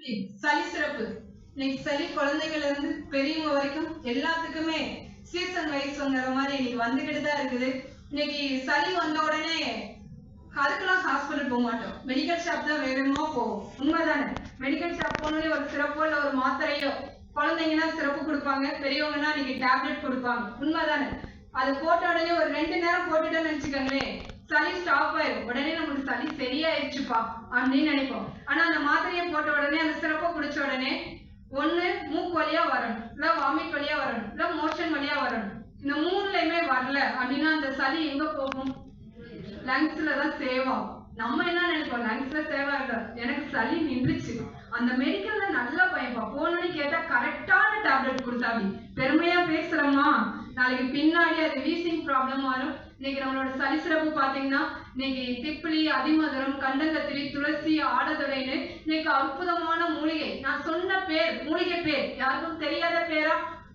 சளி சிறப்பு. இன்னைக்கு சளி குழந்தைகள் இருந்து பெரியவங்க வரைக்கும் எல்லாத்துக்குமே சீசன் வைஸ் வங்கிற மாதிரி இன்னைக்கு வந்துகிட்டு தான் இருக்குது. இன்னைக்கு சளி வந்த உடனே அதுக்கெல்லாம் ஹாஸ்பிட்டல் போக மாட்டோம். மெடிக்கல் ஷாப் தான் வேகமா போகும் உண்மைதானே? மெடிக்கல் ஷாப் போனோடனே ஒரு சிறப்போ இல்ல ஒரு மாத்திரையோ குழந்தைங்கன்னா சிறப்பு கொடுப்பாங்க. பெரியவங்கன்னா இன்னைக்கு டேப்லெட் கொடுப்பாங்க. உண்மைதானே? அது போட்ட உடனே ஒரு ரெண்டு நேரம் போட்டுட்டோம்னு வச்சுக்கோங்களேன் சளி ஸ்டாப் ஆயிடும் உடனே நமக்கு சளி சரியாயிடுச்சுப்பா அப்படின்னு நினைப்போம். ஆனா அந்த மாத்திரையை போட்ட உடனே அந்த சிறப்பை குடிச்ச உடனே ஒண்ணு மூக்கு வழியா வரணும். இல்ல வாமிட் வழியா வரணும். இல்ல மோஷன் வழியா வரணும். இந்த மூணுலயுமே வரல அப்படின்னா அந்த சளி எங்க போகும்? லங்ஸ்ல தான் சேவ் ஆகும். நம்ம என்ன நினைப்போம்? லங்ஸ்ல சேவ் ஆகல எனக்கு சளி நின்றுச்சு. அந்த மெடிக்கல்ல நல்லா பயப்பா போனோன்னு கேட்டா கரெக்டான டேப்லெட் கொடுத்தாடி பெருமையா பேசுறோமா நாளைக்கு பின்னாடி அது வீசிங் ப்ராப்ளம் வரும். இன்னைக்கு நம்மளோட சளி சிறப்பு பாத்தீங்கன்னா இன்னைக்கு திப்பிலி அதிமதுரம் கண்டங்கத்திரி துளசி ஆடதுடைன்னு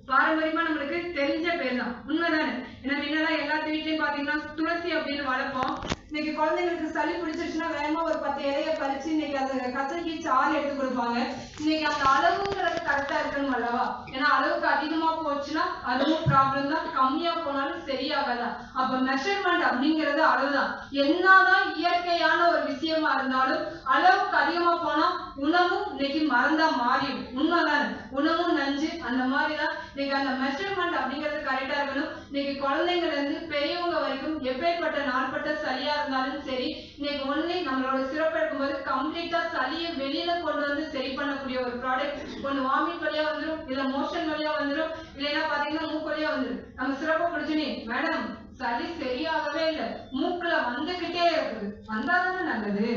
பாரம்பரியமா நம்மளுக்கு தெரிஞ்ச பேர் தான் உண்மைதானே? ஏன்னா முன்னெல்லாம் எல்லாத்து வீட்லயும் பாத்தீங்கன்னா துளசி அப்படின்னு வளர்ப்போம். இன்னைக்கு குழந்தைங்களுக்கு சளி பிடிச்சிருச்சுன்னா வேகமா ஒரு பத்து இலைய பறிச்சு இன்னைக்கு அந்த கசக்கி சாறு எடுத்து கொடுப்பாங்க. இன்னைக்கு அந்த அளவுங்கிறது கரெக்டா இருக்கணும் அல்லவா? ஏன்னா அளவுக்கு அதிகமா போச்சுன்னா அதுவும் ப்ராப்ளம் தான். கம்மியா போனாலும் சரியாகாதான் அப்ப மெஷர்மெண்ட் அப்படிங்கிறது அளவுதான் என்னதான் இயற்கையான ஒரு விஷயமா இருந்தாலும் அளவுக்கு அதிகமா போனா உணவும் இன்னைக்கு மறந்தா மாறிடும். உண்மைதானே? உணவும் நஞ்சு அந்த மாதிரிதான் நீங்க அந்த மெஷர்மெண்ட் அப்படிங்கிறது கரெக்டா இருக்கணும். இன்னைக்கு குழந்தைங்கள்ல இருந்து பெரியவங்க வரைக்கும் எப்பேற்பட்ட நாள்பட்ட சளியா இருந்தாலும் சரி இன்னைக்கு ஒண்ணு நம்மளோட சிறப்பு எடுக்கும்போது கம்ப்ளீட்டா சளியை வெளியில கொண்டு வந்து சரி பண்ணக்கூடிய ஒரு ப்ராடக்ட் ஒண்ணு வாமிட் வழியா வந்துடும் இல்ல மோஷன் வழியா வந்துடும் இல்லைன்னா பாத்தீங்கன்னா மூக்கு வழியா வந்துரும். நம்ம சிறப்பு குடிச்சுனே மேடம் சளி சரியாகவே இல்ல. மூக்குல வந்துகிட்டே இருக்குது. வந்தாதானே நல்லது.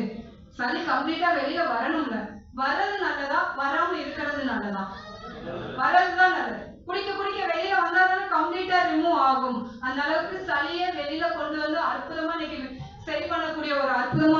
சளி கம்ப்ளீட்டா வெளியில வரணும்ல. வர்றது நல்லதா? வராம இருக்கிறது நல்லதா வர்றதுதான் நல்லது குடிக்க குடிக்க வெளியில வந்தாதானே கம்ப்ளீட்டா ரிமூவ் ஆகும் அந்த அளவுக்கு சளியை வெளியில கொண்டு வந்து அற்புதமா இன்னைக்கு சரி பண்ணக்கூடிய ஒரு அற்புதமா